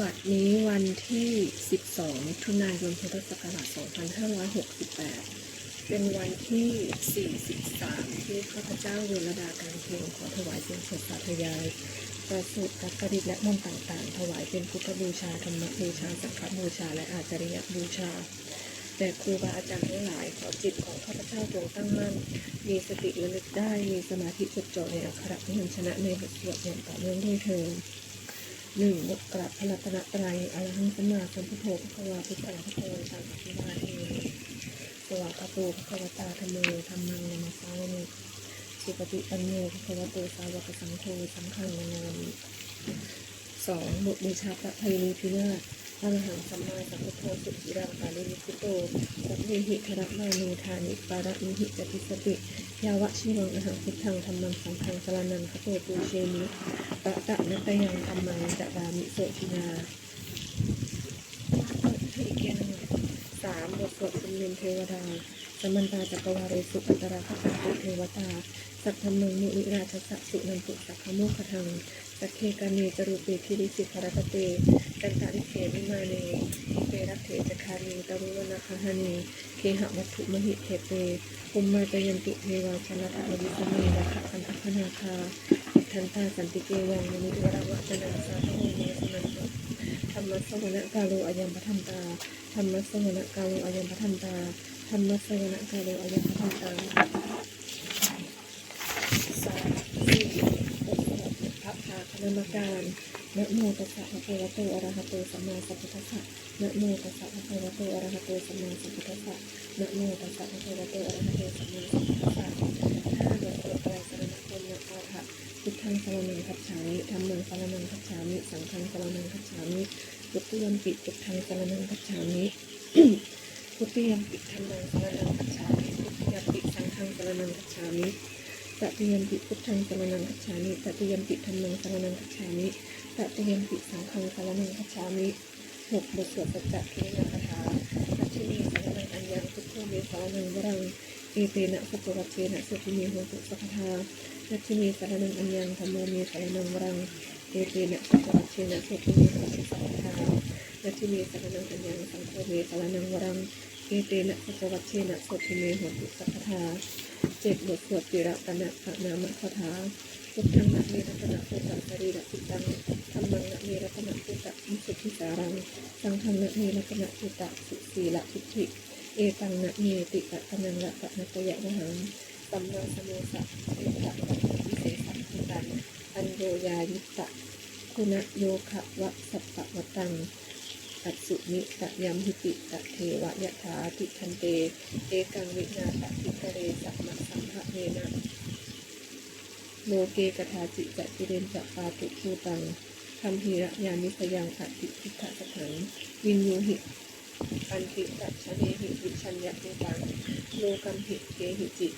บัดนี้วันที่ 12 มิถุนายนพุทธศักราช 2568 เป็นวันที่ 43 ที่ข้าพเจ้าเวรดาการเพลงขอถวายเป็นสดสาธยาย ประสูตรกัปริตและมนต์ต่างๆ ถวายเป็นพุทธบูชา ธรรมบูชา สังฆบูชา และอาจาริยบูชา แต่ครูบาอาจารย์ทั้งหลายขอจิตของข้าพเจ้าจงตั้งมั่น มีสติระลึกได้ มีสมาธิจดจ่อในอักขระพยัญชนะในบทสวดอย่างต่อเนื่องด้วยเถิด หนึ่งบทกราบพระรัตนตรัยอรหังสัมมาสัมพุทโธพระวาพุทธังพระโตสังฆทิวาเอสวากาโตพระควตาธรรมโมธรรมังนมาสาวนิสุปฏิปันโนพระวโตสาวกสังโฆสังฆังนามิสองบทบูชาพระไพรีพินาศอรหังสัมมาสัมพุทโธสุจิรังกาลินิพุโตสัพเพหิธระมานูทานิปาระมิหิจติสติ ยาวะชิวังอหังพุทธังธรรมังสังฆังสรนังคโตปูเชมิะตะนัตยังธรรมังจะรามิโสชินาที่อีกแก้หนึ่งสามบทสวดคุณเนเทวดาสมันตาจักรวาเรสุอัตราคตังตุเทวตา สัพพมังมุนิราชสะสุนันตุสัพพโมคทังสักเคกาเนจรูเปคิริสิภารตเตกันตาริเขวิมาเนเปรัตเถจคานีตรุวนาคหานีเคหะวัตถุมหิเทเปภูมิมาตยันติเทวาชนะทะวิสเมระคะคันทพนาคา ทันตาสันติเกวังมณิวรวัจนาสาธุมเมสนันตุธรรมสวนะกาโลอายัมปทันตาธรรมสวนะกาโลอายัมปทันตาธรรมสวนะกาโลอายัมปทันตาสามสี่พระพาคณมการนะโมตัสสะภะคะวะโตอะระหะโตสัมมาสัมพุทธัสสะนะโมตัสสะภะคะวะโตอะระหะโตสัมมาสัมพุทธัสสะนะโมตัสสะภะคะวะโตอะระหะโตสัมมาสัมพุทธัสสะ ห้าบทสวดไตรสรณคมนะอาภะพุทธังสารนังคัจฉามิธรรมังสารนังคัจฉามิสังฆังสารนังคัจฉามิพุทธิยมปิพุทธังสารนังคัจฉามิพุทธิยมปิธรรมังสารนังคัจฉามิพุทธิยมปิสังฆังสารนังคัจฉามิตติยมปิพุทธังสารนังคัจฉามิตติยมปิธรรมังสารนังคัจฉามิตติยมปิสังฆังสารนังคัจฉามิหกบทสวดสัจจะคินาคาถานัชนีสารนังอัญญังพุทโธเมสารนังวรัง เอเตนะสัพพวัตเตนะสุขิเมโหตุสัพพานัชนีสารนังอัญญังธรรมมเมสรนังวรังเอเตนะสัพพวัตเตนะสุขิเมโหตุสัพพานัชนีสารนังอัญญังสังโฆเมสารนังวรังเอเตนะสัพพวัตเตนะสุขิเมโหตุสัพพาเจ็ดบทสวดจิระตนะพระนามคาถาพุทธังนะเมรัตนะพุทธสรีระจิตังธรรมังนะเมรัตนะพุทธมิสุทธิสารัง สังฆังนะเมรัตนะพุทธสุสีละทิฏฐิ เอตังนะเมติตะตนังละปะนัตยะวหังสัมมาสโมสะเอตะปะวิเศษสังคุตันอันโยยายุตะคุณโยคะวะสัพพะวตังตัดสุนิตะยัมหิติตะเทวะยะถาติทันเต เอกังวินาตะทิกเรสัมมะสัมภะเนนะโลเกกถาจิจะจิเรนจะปาตุภูตังคำหิระยานิสยังอติทิขะสถังวินยูหิ อันติตัชเนหิวิชัญญะเตตังโลกัมหิเกหิจิ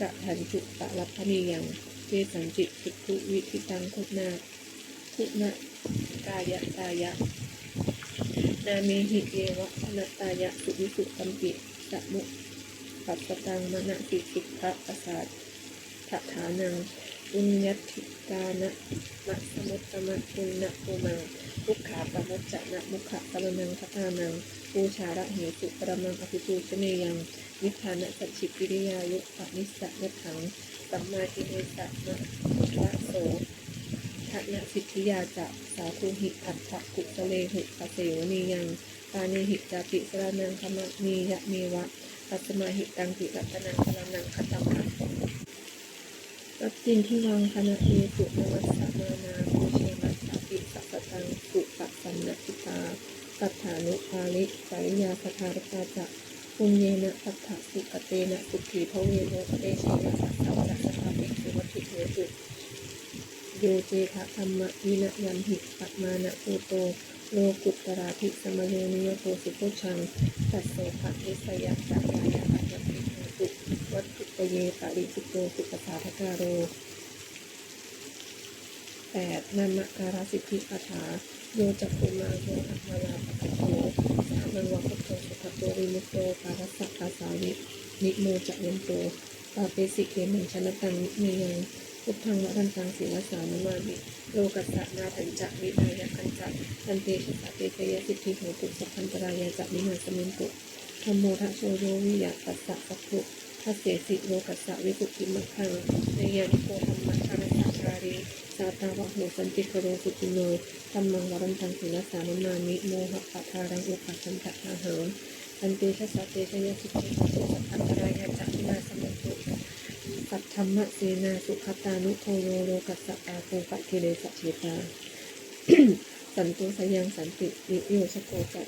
กะถันจุตะลัพนียังเจสันจิตสุขุวิธิตังคุณาคุณากายะกายะ นาเมหิเยวะพนตายะสุวิสุตัมปิสะมุปัสตังมณสิสิกขะประสาทถฐานังอุญญัติกานะมะสมุตตมะปุณณะภูมัง ทุกขาปมุจจนะมุขะตะนังคตานังปูชาระเหตุปรมังอภิปูชเนยังนิพานะสัจฉิกิริยายุปนิสสะยะถังสัมมาทิเนสะมะวะโสทะนะสิทธิยาจะสาธุหิอัตถะกุสเลหุปเสวนียังปานิหิจาปิสรานังคมะนียะเมวะปัสมาหิตังติรัตนังสรานังคตัมคะรับจินที่วังคณะเมสุนวัสสมานาภูเชมัสสาปิสัพพ ตังสุปะสันนติตาตัฏฐานุภาลิสาริยาสทารตาจะปุญเยนะสัทธสุกเตนะสุขีพระเวโนปเตชนะสัทธะวะสัทธะปิสุวัติเหตุโยเจทะธรรมะวินะยัมหิปัตมานะภูโต โลกุตตราภิสมโยนิยโตสุโพชังตัสโสภะนิสยะจักรายะอัจจปิโตุวัตถุปเยปริจิโตสุปสาทกาโร แปดนามการสิทธิคาถาโยจักกุมาโยอัมาลาปะโตสามังวะพุทโตสุขโตวิมุตโตปารัสสะกาสาวินิโมจะยันโตปาเปสิเกมัญชนะตังนิเมยังพุทธังวรันตังศีลสานุมามิโลกัสสะนาตัญจะวินายคันจะทันเตชะสะเตชยสิทธิโหตุสัพพันตรายะจะมินาสมินตุธรรมโมทะโชโยวิยะตัสสะสัพพุทัสเสสิโลกัสสะวิสุทธิมัคคังเนยานิโกธรรม รสัการีสาตาวะโหสันติโคโรสุติโนธรรมังวรันตังศีลสานุมามิโมหะปะทารังอุปัชันตะหาหังทันเตชะสะเตชะยะสิทธิโหตุสัพพันตรายะจะมินาสมินตุสัทธรรมะเสนาสุขตานุโทโยโลกัสสะอาโกปะกิเลสะเชตาสันตุสยังสันติวิโยชโกจัต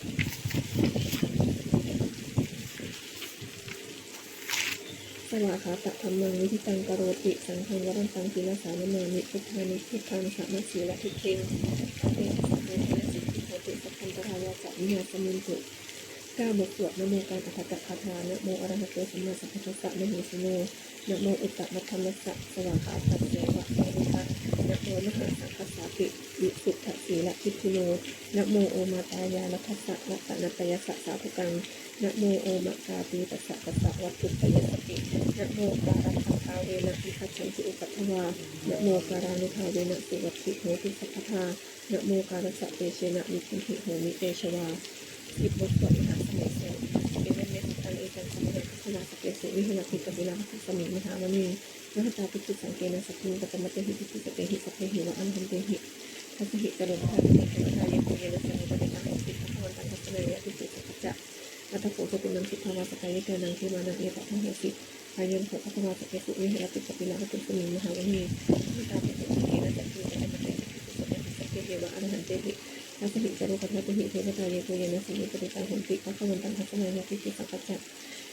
สวาขาตะธรรมังวิธิตังกโรติ สังฆังวรันตังศีลสานมามิพุทธานิพุทธังสัมมาสีละทิเทงเตสัพเพเทนะสิทธิโหติสัพพันตรายาจะมิยาสมุนตุก้าบทสวดนโมการอัตตะคาถานะโมอระหะโตสัมมาสัมพุทธัสสะนะโมสโนนะโมอุตตะมัทธัมมัสสะสวากขาตัสเสะ นะโมหาสังคัสสาติวิสุทธสีละทิทิโนนะโมโอมาตายานัทัสสะละตะนัตยสสะสาธุกังนะโมโอมะกาปีตัสสะตัสสะวัตถุปยสตินะโมการันตาเวนะพิคัจฉันติอุปัฏฐวานะโมการานุภาเวนะสุวัตถิโหติสัพพทานะโมการสะเตเชนะมิคินทิโหมิเตชวาอิบบทสวดมหาสมัยโสเอเวนเมตุตันเอจันสมัยพัฒนาสเปเสวิหารติกบิลาภัสมิมหาวณีมหตาปิจุสังเกนะสัพพิงกตตหิปิจุสเตหิสัพเพหิวะอันหันเตหิทัสหิระโดดทัสหิเทวทายะโกเยนะสังปะเดนะโอติภะปิตตินังสิภาวะสกายเกนังทิมานังเอตะมโหสิอายุโขภควาสเปสุวิหารติกบิลาภัสมิมหาวณี มหตาปิจุสังเกนะสัพพิงกตมะเตหิปิจุสเตหิสัพเพหิวะอันหันเตหิทัสหิจารุปัฏฐิเทวตาเยโกเยนะสิมิปฏิตังหุนติพระขวันตังทัสนายาติสิสังกัจจะยั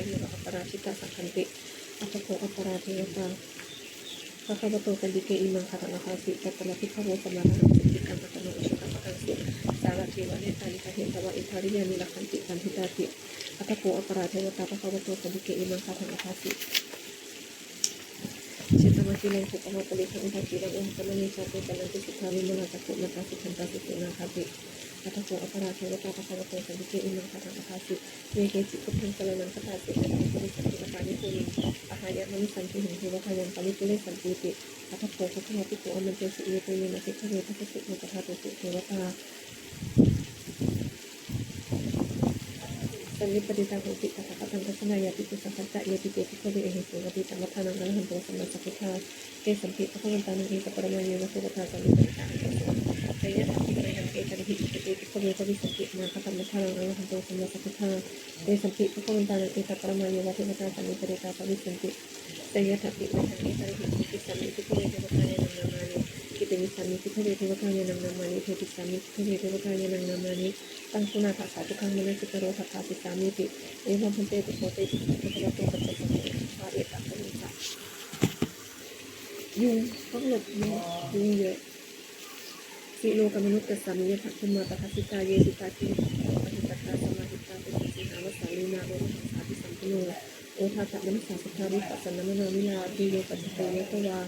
ยอธิปายโยอัปปราชิตาสังคันติอัปโคอัปปราเทวตาพระข้าพเจ้ากันดิเกอิมังคาถังอาคาสิจัตตะพิภโวสมานังสิติกัมปะตโนอิชุกัมปะตังสุสารเทวะตาลิกาเทตวะอิทาริยานิลักขันติสันทิตาติอัตโคอัปปราเทวตาพระข้าพเจ้ากันดิเกอิมังคาถังอาคาสิชิตมาจิลังสุปมาปริขังอิทัจิลังอุมสมณีชาติกันันติสุทธาวิมุลตะกุมตาสุขันตาสุสุนาคาติอัตโกอัปปราเทวตาปะคะวะโตสันติเกอิมังคาทังอภาสิเวเกจิพุทธังสรนังคตาสิสันติปุริสันติปะกานิปุริอาหายะมนิสันติหิงเทวทายังปริปุเรสันติติอัตโกภะคะวะปิโกอมันเตสุเยเตเยนะสิกเวทัสสุโมปะทาตุสุเทวตาันนิปติตาโหติตถาคตังทัศนายาติปุสังคัจจะเยติเตติโกเวเอหิสุวติตังวัฒนังอรหันโตสัมมาสัพพุทธาเกสัมปิพระวันตานังเอกปรมาเยวะสุวตาสันนิปติตาสัพพิเมหังเกสันติมาคตัมมัทธังอรหันโตสัมมาสัพพุทธาเตสัมปิพระวันตานังเอกปรมาเยวะเทวตาสันนิปติตาสันติเตยะทัพพิเมหังเอตริหิติสันนิติโกเวเทวตายงามานิกิติมิสันนิติโกเวเทวตายานังนามานิเทติสันนิติโกเวเทวตายานังนามานิตังสุนาทัสสะ ทุกขังมนัสิกโรทัพพาสิสามิติเอวัมพันเตติโกเตติสัพพะโตปัจจสังเกชาเอตัสมิสะยุงต้องหลบยุงยุงเยอะ สิโลกามนุษย์กัสามิยะทัพพมาปทัสสิตาเยสิตาติปฏิปัตตาสมาหิตาเป็นสิหาวสาลีนาโรมหาสาธิสัมปโนโอทาตะมนุสสาสุทาริปัสสนมโนาวิลาติโยปัจจเตยะตวา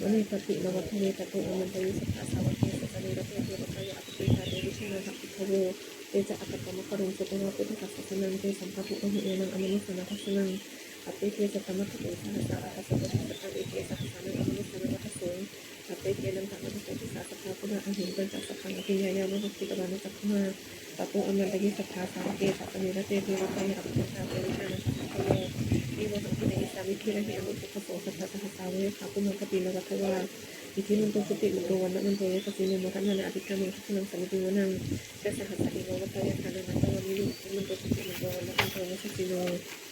วเนปตินวัฒเวตโตอมันตยิสัทธาสาวัตเตสสเนรเตเทวตายะอภิเทาเดวิชนาทัพพิทโวเตจะอัตตกรรมกรุงสุตวาพุทธกัสสนังเตสัมปะพุอหิเอนังอมนุสนาทัสนังอภิเทสตมะตุสหัสสะอัตสะสัตตะเอเทสัพพานังอมนุสนาทัสสง สัพเพเทนังสังฆัสสิสาสัพพะพุทธอหิงเป็นจักสัพพังอภิยายามะหุติตวานุสัพพมาตัปโปอมันตยิสัพพาสาเกสัพพะเนรเตเทวตายะอภิชาเวชานัสัพพะโลนิโมสังฆเนสามิทิระหิอนุปุคโสสัพพะสหสาเวขาปุมังคตินวัฏวาอิทิมันโตสุติมันโตวันนั้นมันโตยะสิโนมะทันนาอภิกรรมังทัศนังสัมมิติวนังเจสหัสสะอิโนวัตยะทานันัตวานิลุมันโตสุติมันโตวันนั้นมันโตยะสิโนโมทะมานะพิจารณาพิจารณาสัมปติวนังสัพพะพุทธาปิสังขารขันธ์นันตโน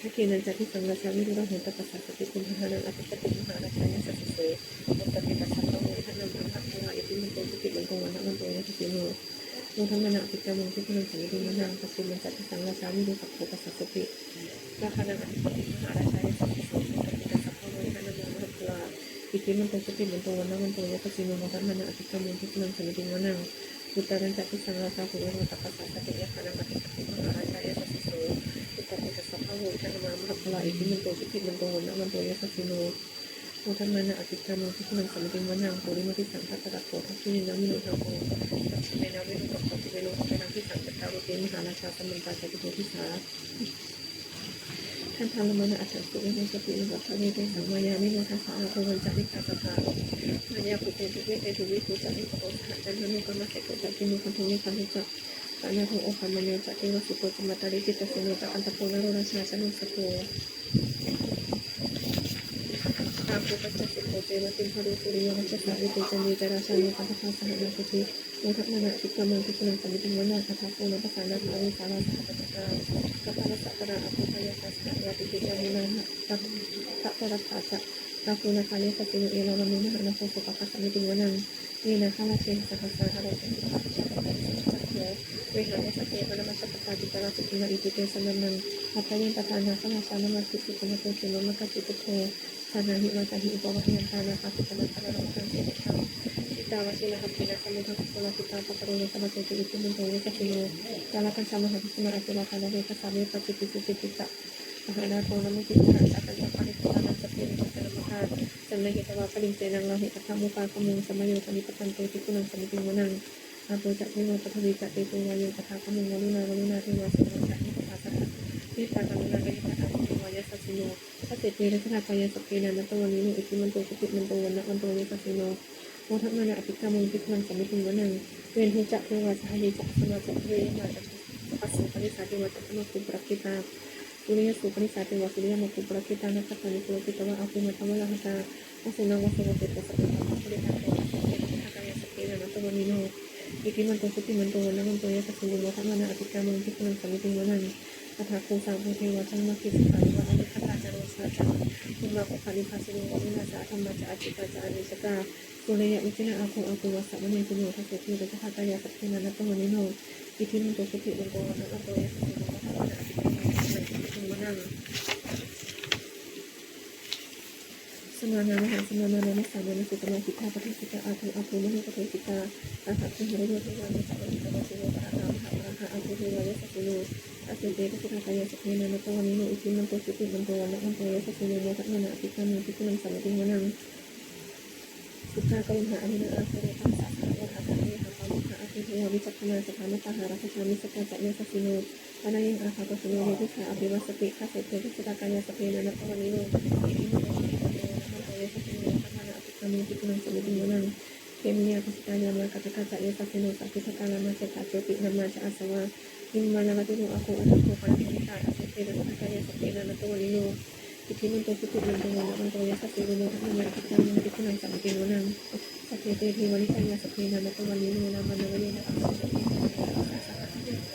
จารณาสัมปติวนังอิเจเตเกระสัพพะสานิขันธ์นันตโมนิโนอิมันโตสุติมันตวันนั้นมันโตยะสิโนโมทะมานะพิจารณพิจารณาสัมปติวนังวิปวันนี้นูอิทธิมันโตสติมันโตวันนั้นมันตะสัพพิโนโมทัมนาติกามุทุกนังสมิติมันนังกุหิโดราทิตยินนังสระสังสายะทานังปยิริสาสติกุหิโดราชาภิโกสุภะสมิติมันนังปุริมันจักพิสังวาสาทัตถะขอปัสสะปฏิพันธ์พันนังอธิปติมหาราชายะสัพพิโสโอเคตัสสะพะโอยะธรรมะอะไรอิทธิมันโตสติมันโตวันนั้นมันโตยะสัพพิโนโมทัมนาติกามุทุกนังสมิติมันนังถ้ากที่สังกัสสามิรุเหตุปัสสติคุณพานังอภิปติมหาราชายสัสเสมุตตะปิปัสสะโมยทันนังพังคังวาอิติมันโตสติมันโตวันนันโตยะติโนโมทัมนาปิกามุที่คุณสังมิติมนังปัสสิมันจะที่สังกัสสามิรุสัพโพปัสสะสติราคางอภิปติมหาราชายสัสเสมุตตะปิปัสสะโมยทังานโตสติมันโตวันนันโตยะติโนโมทัมนาอภิกามุที่คุณสังมิติมนังบุตตานันจะที่สัง กัสสามิรุสัพปัสสะสติยะคานังอภิปติมหาราชายสัสเสอุปติกัสสะพะโวทันมามัพพลาอิ ทันมานะอภิกรรมที่คุณสัมติวันังโพลิมาทิสังคัตตะโพทัพพินินามิโนทาโพเมนาวิโนกับปฏิเวนเป็นนักที่สังกัตตาโรเกมหาราชาสมันตาจติโพธิสาท่านทาลมานะอัตสุวินัยสติวัฏเวเตสังมายามิโนทัสสะโอวันจันิกาสภามายาปุเตตุเวเตตุวิทุจันิโกสหจันทนุกรรมเสกจักกิมุคันทุนิคันทุจักปานาโทโอคัมมโนจักเทวสุโกจมัตตาริจิตตสโนจักอันตโพนโรราชาสนุสโกตามปุปัจจสิโกเจมติมพารุสุริยวัชสาวิเตจันดีจราชานุปันาสุทิโพนารุนังสมิติวนาคาถาโพนภาษานาภาวิสาราสัตะกัปปะสักกาพยาสัสสะยาติปิจามินาตักตักตระภาสะตาภูนาคาเลสติโนเอรามามินะนาโพสุปะคัสสมิติวนังนี่นะข้าราชสัพพะสาหะโรติปัจจัปะสัพพะวิหารสเกปรมัสสปตาจิตราสิกินาอิติเตสนั นนังอัปปะยังปทานาสมาสานามาสิสิกนโตเกโนมะกจิตุโทสานาหิมาตาหิอุปวะยันตานาคาสิกนาคานารังสั งเสติทังจิตาวสินาหัตถินาสมุทังสุลาสิตาปะปะโรยสมาเสติอิติมุนโตเวกัสสิโนกาลกันสามหัสสมาอสิลาคานาเวกั สสามิปจิติสิติตะมหานาโทนมุติสหัสสังปะริตานัสเปริตะนมหาสันนหิตวะปริเจนังลาหิตธรรมุปาคมุงสมโยสมิปตันโตติกุนังสมิติวนังอาโปจักวิโนปทวีจักเตโตวายโยตถามุงวลุนาวลุนาเทวาสิโนจักนิพพาสัตวิปากามุนาเกนิพาตาติวายสัสสิโนพระเจตีรัชนาปายสัพเพนัตวันนี้โนอิติมันโตสติมันโตวันนะวันโตยสัสสิโนโมทัพนานาอภิกรรมุทิพังสมิติวันังเวนหิจักเทวาสหายจักสมาจักเวมาจักปัสสุปนิสาเทวจักสมาคุปรักิตาสุริยสุปนิสาเทวสุริยมคุปรักิตานักขันนิโกติตวะอาภุมัตวะลาหตาอาสุนังวสวเตตสัพพะสัพพะริตาโตสัพเพทักกายสัพเพนันตวันนี้โนอิติมันโตสุติมันโตวันนั้นมันโตยะสัพพิโนโมทัมนาอภิกรรมที่กำลังสมิติวันันอัฏฐาคูสังภูเทวะจังมาคิสุขานิวะอนิคตาจารโรสาจังคุมานิภาสิโนวะมินาสาธรรมาจาจิตาจานิสกาสุเรยะมิจินาอาคุอาคุวัสัมเนตุโยทัสเสติระจหะกายะสัพพินันตวันนิโนอิทิมันโตสุติมันโตวันนั้นมันโตยะสัพพิโนโมทันะอภิกรรมที่กำลังสมิติวันัน สมานามหาสมานามนิสานาสุตมาสิกขาปฏิสิกาอาภูอาภูมหิปฏิสิกาอาหาคุหริโยเทวานิสัมมิตวสิโนปะระหะมหาปะระหะอาภูเทวานิสัพพิโนอาสิเตปสิกากายสัพเพนันตวันนิโนอิติมันโตสุติมันโตวันนะมันโตยสัพพิโนโมทัตนาอภิกรรมที่กุลังสัมมิติวนังสุขากริหาอนินาอาเสเรตัสสะสะวะหะคะเนหะปามุขะอาภิเทววิจักขณาสภานตหารัชชามิสกาจะเยสัพพิโนปนายังอาภาปสุโนเวทิสาอภิวัสติข้าเสเตปสิกากายสัพเพนันตวันนิโนอิติมันโตสุติมันโต วันนะมันโตยสัพพิโนพัฒนาอภิกรรมที่กุลังสัมมิติวนังเกมียาปัสตายามากัตตะจะเยสัสโนสัพพิทกา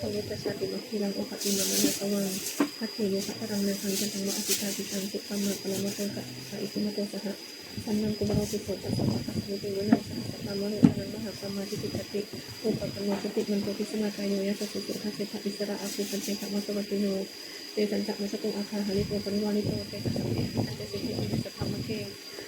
ลามาเจตาโจตินามาจะอาสวะยิมมานาติโนอาโคอัตโคปานิมิตาอาเสเตระสักายาสัพเพนานะตัวนิโนอิทิ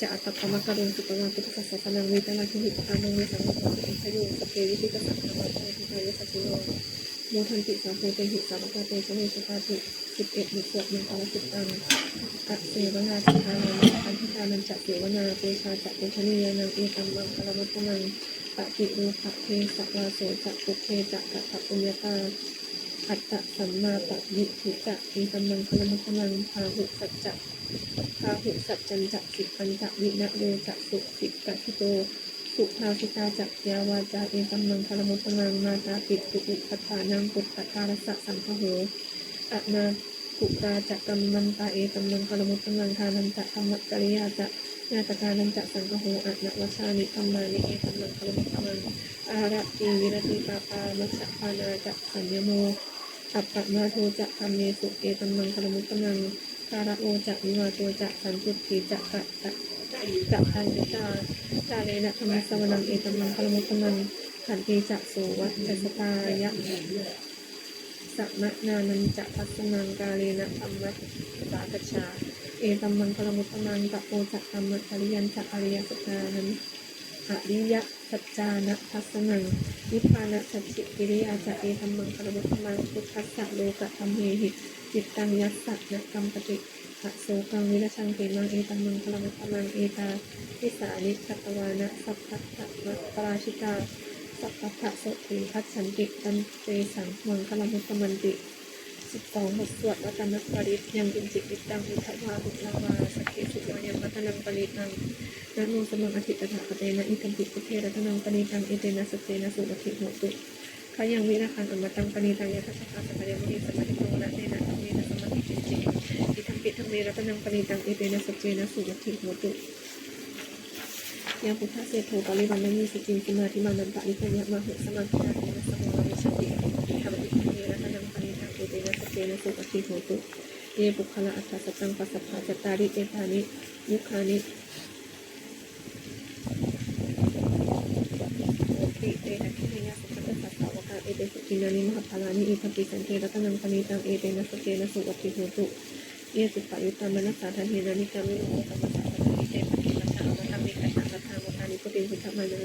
จะอัตตปมะกะรุงสุปวังพุทธศาสนาวิตาลาคิหิปะการังเวสังฆปะอินทยุสเปวิธิกสังฆมาเตทิทายสัชิโนโมทันติสาภูเตหิสาวกาเตชเวสตาติสิบเอ็ดหนึ่งสวดหนึ่งพระสิบตังอัตเสวนาสิทานังอันทิทานันจักเสวนาเตชาจักเตชนียานังเอตัมมังคารมัตตนังปะติรูปะเทสวาโสจักปุเพจักกะขปุญญาตา อัตตะสัมมาปะยิทิจะเอตัมมังคารมัตตนังพาหุสัจจะพาหุสัจจันจะสิปัญจะวินะเวจะสุสิกะทิโต สุภาสิตาจักยาวาจาเอกัมมังคารมุตมังมาตาปิดปุอุปัฏฐานังปุตตะคารสะสังคโหอะนาปุตาจักกัมมันตาเอกัมมังคารมุตมังทานันจะธรรมจริยาจะญาตกานันจะสังคโหอะนะวชานิธรรมานิเอกัมมังคารมุตมังอาระตีวิรติปาปามัชฌะปานาจะสัญญโม อัปปะมาโทจะธรรมเมสุเอกัมมังคารมุตมังคาระโอจะวิวาโตจะสันตุตีจะกะตะจะทันยตาจาเลนะธรรมสวนังเอตัมมังคลมุตตัมมังขันติจะโสวัจสตายะสัมนานันจะพัสนังกาเลนะธรรมะสากชา เอตัมมังคลมุตตัมมังตะโอจะธรรมะอริยันจะอริยสัจจานัน อริยสัจจานะพัสนังนิพพานะสัจจิกิริยาจะเอตัมมังคลมุตตัมมังพุทธัสสะโลกะธรรมเมหิจิตตังยัสสะนะกรรมปฏิอะโสกังวิรชังเกมังเอตังมังคลมัตตมังเอตาทิสานิสัตวานะสัพพัทธะมะปราชิตาสัพพัทธะโสติพัชชันติตันเตสังมังคลมุตมันติสิบสองบทสวดวัตนปริตยังเป็นจิตวิตังอุทวาอุลาวาสเคสุวายังวัตนังปริตัง นะโมสมังอธิตถาคเตนะอิตัมปิพุเทระตนังปณิตังเอเตนะสเตนะสุปฏิโหตุขายังวิราคันอมตังปณีตังยะทัสสะสะพะเยมุนีสมาธิโตนะเนนะธรรมเนนะสมาธิจิจิอิทัมปิธรรมเมรัตนังปณีตังเอเตนะสัจเจนะสุวัตถิโหตุยาพุทธเสโทปริวันนีสจินสมาธิมานันตะนิพยะมะเหสมาธินาเนนะสมวามิสติอิทัมปิธรรมเมรัตนังปณีตังเอเตนะสัจเจนะสุวัตถิโหตุเยบุคละอัตถสัจจังปัสสะภาจตาริเอตานิยุคานิ ติเตนะคินยาสุขัตสัสสาวกาเอเตสุกิ นานิมหาพลานิอิทัปปิสันเทระตนังปณิตังเอเตนะสเจนะสุวัติโหตุเยสุปะยุตตามนัสสาทันเฮนานิกามิโอตัมมะสาทันนิเตปะทิปัสสะอวตัมมิกัสสะกัทธามตานิพุติพุทธมานา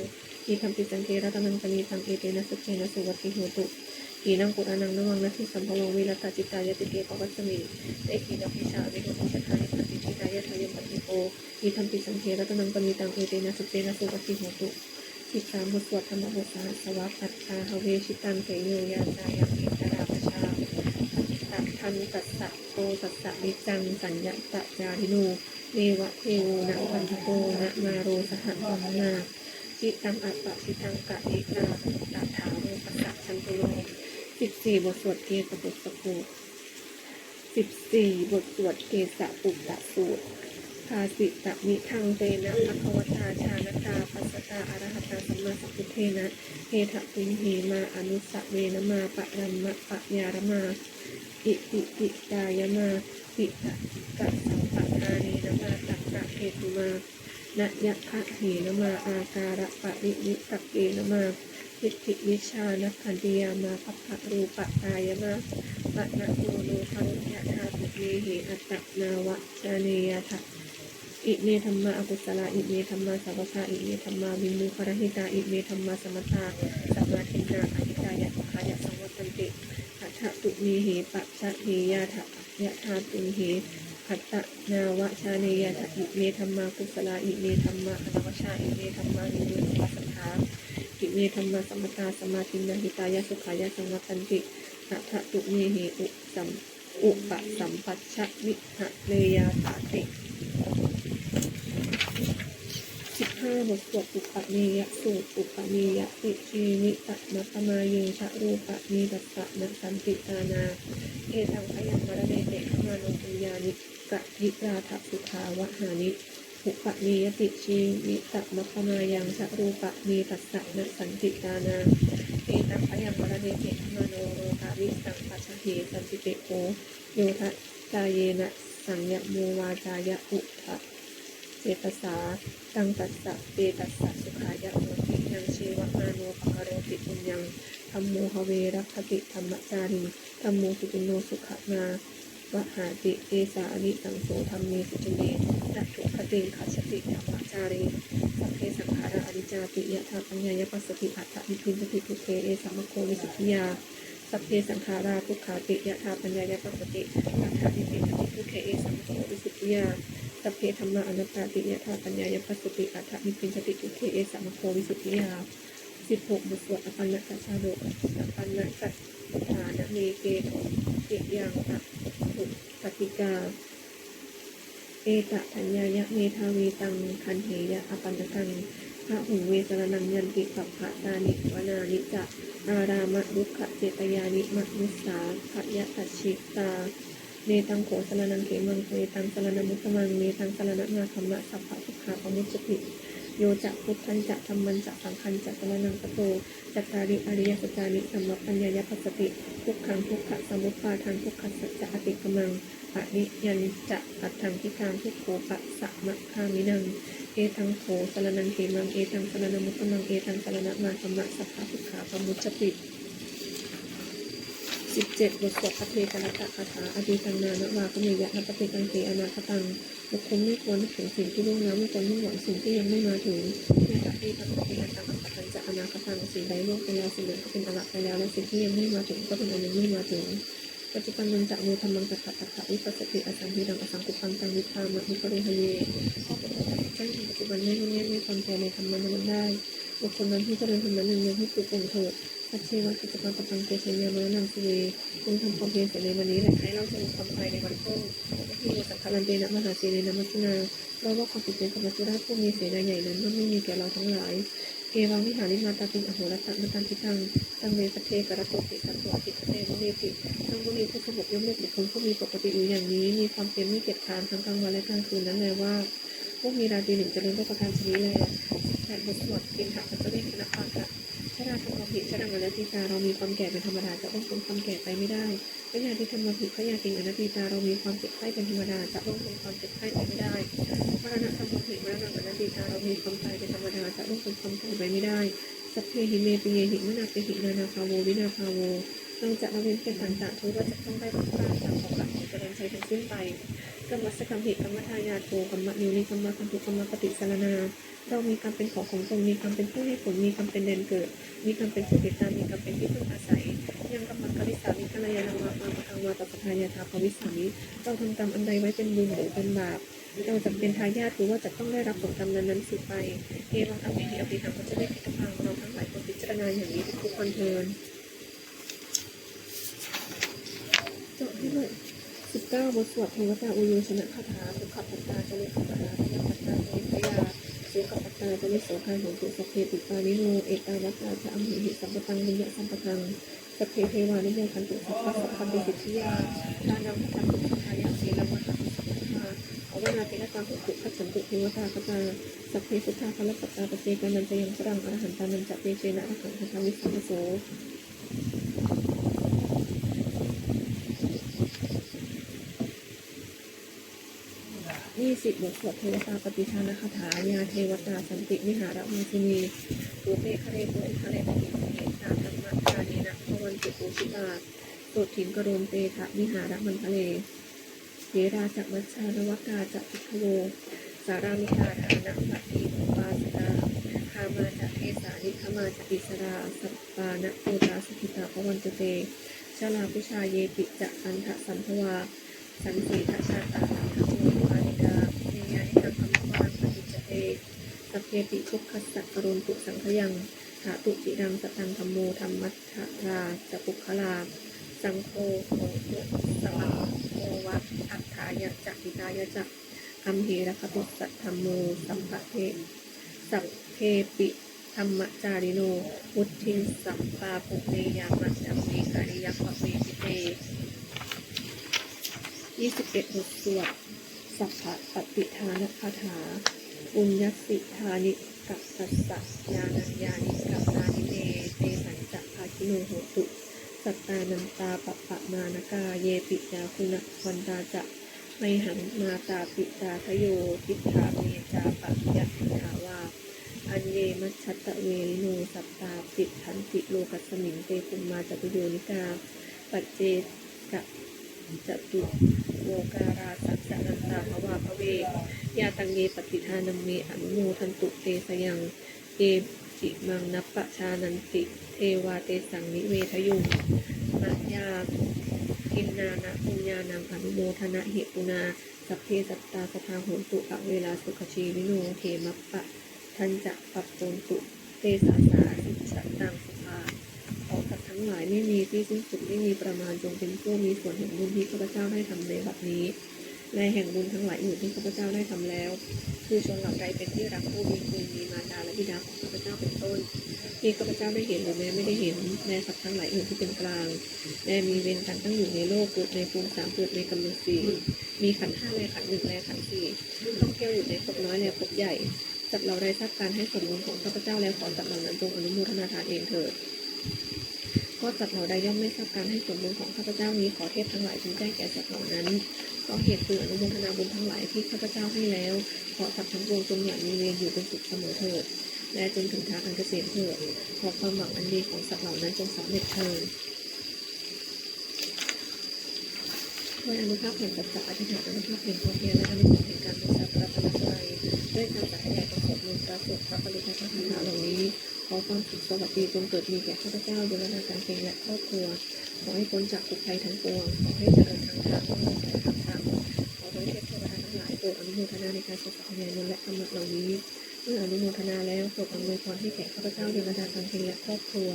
อิทัปปิสันเทระตนังปณิตังเอเตนะสเจนะสุวัติโหตุอีนังกุรานังนวังนัทิสัมภวงวิรัตจิตายติเกปวัสสมิเตขีนัพิชาวิโรติชทานิปฏิทิตายะทายมปฏิโกอิทัปปิสันเทระตนังปณิตังเอเตนะสเจนะสุวัติโหตุ สิบสามบทสวดธรรมบทสหัสวะปัตตาฮเวชิตังเสโยยาจายามิตราปชาตัทันตัสสะโตตัสสะวิจังสัญญาตจาริโนเนวะเทโวนะพันธโตนะมาโรสหวัมนาจิตังอัปปะชิตังกะเอกาตัถาโรปัสสะชันตุโลสิบสี่บทสวดเกสบุตรสกูสิบสี่บทสวดเกสปุตตะสูตร ภาสิตะมิทังเตนะภควตาชานตาปัสสตาอรหัตาสัมมาสัมพุทเทนะเทถะปุญเหมาอนุสะเวนะมาปะรัมมะปะยารมา อิติติกายมาปิตะกะสัมปะทานีนะมาตักกะเทตุมานะยะคะเหนมาอาการะปะริวิตะเกนมาทิฏฐิวิชานะพันติยามาพัพพะรูปะกายมาปะนะโมโนภรุยะธาตุเมหิอัตตะนาวะจาเนยะทะ อิเมธรรมาอกุศลาอิเมธรรมาสัพพะอิเมธรรมาวิมุขรหิตาอิเมธรรมาสมตาสัมมาทิฏฐาอหิตายะขายะสังวัตันติอัฏฐตุมีเหปัจฉะเฮยาทะยะธาตุเหอัตตะนาวชาเนยะทะอิเมธรรมากุศลาอิเมธรรมาอนวชาอิเมธรรมาวิมุขรสัทธาอิเมธรรมาสมตาสมาธินาหิตายะสุขายะสังวัตันติอัฏฐตุมีเหอุสัมอุปสัมปัชชะวิหะเลยาสาติ ห้าบทสวดปุปปะเนยสูตรปุปปะเนยติชีวิตะมัตมาเยชะรูปะมีตัสสะนะสันติตานาเอตังพยัมมรเนเตขมานุปุญญานิกะยิราทสุขาวะหานิปุปปะเนยติชีวิตะมัตมายังชะรูปะมีตัสสะนะสันติตานาเอตังพยัมมรเนเตขมาโนโรกาวิสังปัชเหสันติเตโกโยทะจายเยนะสังยะโมวาจายะอุทะ เจตสาตังตัสสะเปตัสสะสุขายะโมติยังชีวะมาโนภคโรติปุญญังธรรมโมหเวรัคติธรรมจารีธรรมโมสุติโนสุขมาวหาติเอสานิสังโสธรรมเมสุจิเนจัตถุคติขัชติธรรมจารีสัพเพสังขาราอนิจาติยะธาปัญญายปัสสติอัตถวิพินสติทุเกเอสัมโควิสุทธิยาสัพเพสังขาราทุกขาติยะธาปัญญายปัสสติอัตถวิพินสติทุเกเอสัมมโควิสุทธิยา สัพเพธรรมะอนัตตาติยะธาปัญญายปัสสติอัตถวิพินสติทุเกเอสัมมโควิสุทธิยาสิบหกบทสวดอปันนกัจชาโดอปันนกัจฐานเมเกตติยังอถุปฏิกา เอตะทัญญายะเมทาวีตังคันเหยะอปันตกังพระหุเวสรนังยันติปัปภะตานิวนานิจะอารามะดุขะเจตยานิมะมุสาขะยะตัชิตา เนตังโขสรนังเขมังเนตังสรณมุตมังเนตังสรณนาธรรมะสัพพะทุกขาปมุจจติโยจะพุทธันจะธรรมันจะสังคันจะสรนังสโตจัตตาริอริยสัจานิสัมมปัญญายปัสสติทุกขังทุกขะสมุปปาทังทุกขะสัจจะอติกมังปะนิยันจะอัตถังทิทางทุกโขปะสะมะคามินังเอทังโขสรนังเขมังเอทังสรณมุตมังเอทังสรณมาธรรมะสัพพะทุกขาปมุจจติ สิบเจ็ดบทสวดพระเทกระตะคาถาอดีตังนานวาคเมยะนัปฏิกังเตอนาคตังบุคคลไม่ควรถึงสิ่งที่ล่วงแล้วไม่ควรมุ่งหวังสิ่งที่ยังไม่มาถึงในตที่ปฏิกังตังอัปปัญจะอนาคตังสิ่งใดล่วงไปแล้วสิ่งนั้นก็เป็นอลักไปแล้วและสิ่งที่ยังไม่มาถึงก็เป็นอันยังไม่มาถึงปัจจุบันนันจะมูธรรมังตัสสะตะวิปัสสติอสังหิรังอสังกุปังตังวิพามะวิปริหเยข้อปฏิบัติแจ้งปัจจุบันไม่แน่ไม่ความใจในธรรมะนั้นได้บุคคลนั้นที่เจริญธรรมะนั้นยังให้ปลุกปลงเถิด สัจเชวะกิจกรรมปังเตชัญญามรนังสุเวคุณทำความเพียรเสร็จในวันนี้และให้เราสรุปความไปในวันพรุ่งที่โยสังคารันเตนะมหาเสนนมัสนาเราว่าความผิดเป็นกับมัจจุราผู้มีเสนาใหญ่นั้นย่อมไม่มีแก่เราทั้งหลายเอวังวิหาริมาตาเป็นอโหรตังมตันทิตังตังเมสเทกระโตติสัตวติเตมเนติทั้งบุรีผู้สงบย่อมเรียกบุคคลผู้มีปกติอยู่อย่างนี้ มีความเพียรไม่เกียจค้านทั้งกลางวันและกลางคืนนั้นแลว่าพวกมีราตรีหนึ่งเจริญด้วยประการชนิดแลแปดบทสวดกินหักพันจะเรียกคณะปาคะ ชราทำความผิดชราอนัตติตาเรามีความแก่เป็นธรรมดาจะต้องพ้นความแก่ไปไม่ได้พระยาที่ทำความผิดพระยาติงอนัตติตาเรามีความเจ็บไข้เป็นธรรมดาจะต้องพ้นความเจ็บไข้ไปไม่ได้มรณะทำความผิดมรณะอนัตติตาเรามีความตายเป็นธรรมดาจะต้องพ้นความตายไปไม่ได้สัพเพหิเมปิเยหิมนาปิหินานาภาโววินาภาโวเราจะละเว้นเป็นต่างๆทุกว่าจะต้องได้รับการจากของหลักของเจริญชัยทั้งสิ้นไปกรรมสกรรมเหตุกรรมทายาโทกรรมนิวนิกรรมคันธุกรรมปฏิสารนา เรามีกรรมเป็นของของตนมีกรรมเป็นผู้ให้ผลมีกรรมเป็นแดนเกิด มีกรรเป็นผู้ติตามมีกรรเป็นที่พึ่งอาศัย ยังกรรมกริสามิกัลยาณมามาทางวาตสัทธายาทาภวิสามิเราทำกรรมอันใดไว้เป็นบุญหรือเป็นบาปเราจะเป็นทายาทหรือว่าจะต้องได้รับผลกรรมนั้นๆสืบไปเอวังอภิหิอภิธรรมก็จะได้พิจารณาเราทั้งหลายควรพิจารณาอย่างนี้ทุกคนเทินจบให้เลยสิบเก้าบทสวดเทวตาอุโยชนะคาถาสุขปัตตาจริตปัตตาพยาปัตตาจริตยา สุขปัตตาจริตโสภาของตุสเพติปานิโนเอกาวัตตาจะอัมหิสัมปตังวิญญาสัมปตังสพเพเทวานิโมคันตุสัพพะสัพพันติสิทธิยาทานังพันตุสัพพายาสีลังวัตถุสัพพะอวนาติละตังหุตุขัสันตุเทวตาคตาสัพเพสุทธาคลปัตตาปเจกานันจะยังพรังอรหันตานันจะเตเจนะอรหังคาวิสัมปโส ยี่สิบบทสวดเทวตาปฏิชานคาถายาเทวตาสันติวิหารมังคินีปุเตคะเรปุริคะเรปฏิเหตาธรรมะทานีนะพวันติปูชิตาโสถินกโรมเตทะวิหารมันทะเลเยราจักมัชชานวกาจักพิทโวสารามิกาทานะปัตติอุปาสกาคามาจักเทสานิคมาจักอิสราสัปปานะโตตาสุขิตาพวันตเตชลาพุชาเยปิจักอันทะสันทวาสันติทัชชาตาสัมอานิกาเนยานิทังคำวานปฏิจจเต สัพเพติทุกขสักกรุณตุสังขยังถาตุจิดังสตังธรรมโมธรรมัทธราจปุคลาสังโฆโหตุสังโฆวะอัฏฐายะจักปิตายะจักอัมเหระคตุสัทธรรมโมสัมภะเทสัพเพปิธรรมจาริโนวุทินสัมปาปุเนยามัจจมเมการิยะปะเมติเตยี่สิบเอ็ดบทสวดสัพพะปฏิทานคาถา ปุญญสิทานิกัปปัสสญาณัญญานิกัปตานิเนเตสัญจะภาคิโนโหตุสัตตานันตาปะปะมานกาเยปิยาคุณวันตาจะไมหังมาตาปิตาทโยทิฏฐาเมจาปะยะทิฏฐาวาอันเยมัชชตะเวริโนสัตตาปิทันติโลกัสมิงเตคุมมาจตุโยนิกา ปัจเจกะจตุ โวการาสัจจนันตาภวาภเวยาตังเยปฏิทานัมเมอนุโมทันตุเตสยังเยจิมังนัปปะชานันติเทวาเตสังนิเวทยุงมัจยากินนานะปุญญานังอนุโมทนะเหตุนาสัพเพสัตตาสทาโหตุอเวลาสุขชีวิโนเขมัปปะทันจะปัปปนตุเตสาสาสิจตังสุภา ทั้งหลายไม่มีที่สิ้นสุดไม่มีประมาณจงเป็นผู้มีส่วนแห่งบุญที่ข้าพเจ้าได้ทำในบัดนี้และแห่งบุญทั้งหลายอื่นที่ข้าพเจ้าได้ทำแล้ว คือชนเหล่าใดเป็นที่รักผู้มีคุณมีมารดาและบิดาของข้าพเจ้าเป็นต้นที่ข้าพเจ้าได้เห็นหรือแม้ไม่ได้เห็นแม้สัตว์ทั้งหลายอื่นที่เป็นกลางแม้มีเวรกันตั้งอยู่ในโลกเกิดในภูมิสามเกิดในกำเนิดสี่มีขันห้าและขันหนึ่งและขันสี่ท่องเที่ยวอยู่ในภพน้อยและภพใหญ่จับเราได้ทราบการให้ส่วนบุญของข้าพเจ้าแล้วขอจับเหล่านั้นจงอนุโมทนาทานเองเถิด เพราะจับเราได้ย่อมไม่ทราบการให้ส่วนบุญของข้าพเจ้านี้ขอเทพทั้งหลายจงแจ้งแก่สัตว์เหล่านั้นเพราะเหตุคืออนุโมทนาบุญทั้งหลายที่ข้าพเจ้าให้แล้วขอสัตว์ทั้งปวงจงอย่างมีเวรอยู่เป็นสุขเสมอเถิดและจนถึงทางอันเกษมเถิดขอความหวังอันดีของสัตว์เหล่านั้นจงสำเร็จเถิดด้วยอนุภาพแห่งสัจจะอธิษฐานอนุภาพแห่งความเพียรและอนุภาพแห่งการบูชาพระรัตนตรัย ด้วยการสัตยายประกอบมูลพระสุขพระปริทัตถคาเหล่านี้ขอความสุขสวัสดีจงเกิดมีแก่ข้าพเจ้าโดยนาการเพลงและครอบครัว ขอให้พ้นจากทุกภัยทั้งปวง ขอให้เจริญทางธรรมรุ่งเรืองในทางธรรมขอให้เทพเทวดาทั้งหลายโปรดอนุโมทนาในการสวดพยานและธรรมะเหล่านี้เมื่ออนุโมทนาแล้วโปรดอำนวยพรให้แก่ข้าพเจ้าโดยนาการเพลงและครอบครัว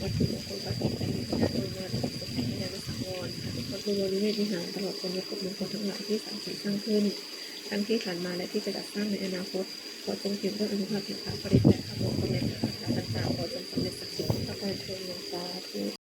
วัตถุมงคลประกอบไปด้วยพระโดยมาและสุขแห่งพญานาคสังวรพระบรมนิเวศวิหารตลอดจนวัตถุมงคลทั้งหลายที่สร้างสรรค์สร้างขึ้น ทั้งที่ผ่านมาและที่จะจัดสร้างในอนาคต ขอจงเกี่ยวด้วยอนุภาพแห่งพระปริตและพระบรมและพระคาถาต่างๆขอจงสำเร็จสักดิ์สิทธิ์ทุกประการเทอญสาธุ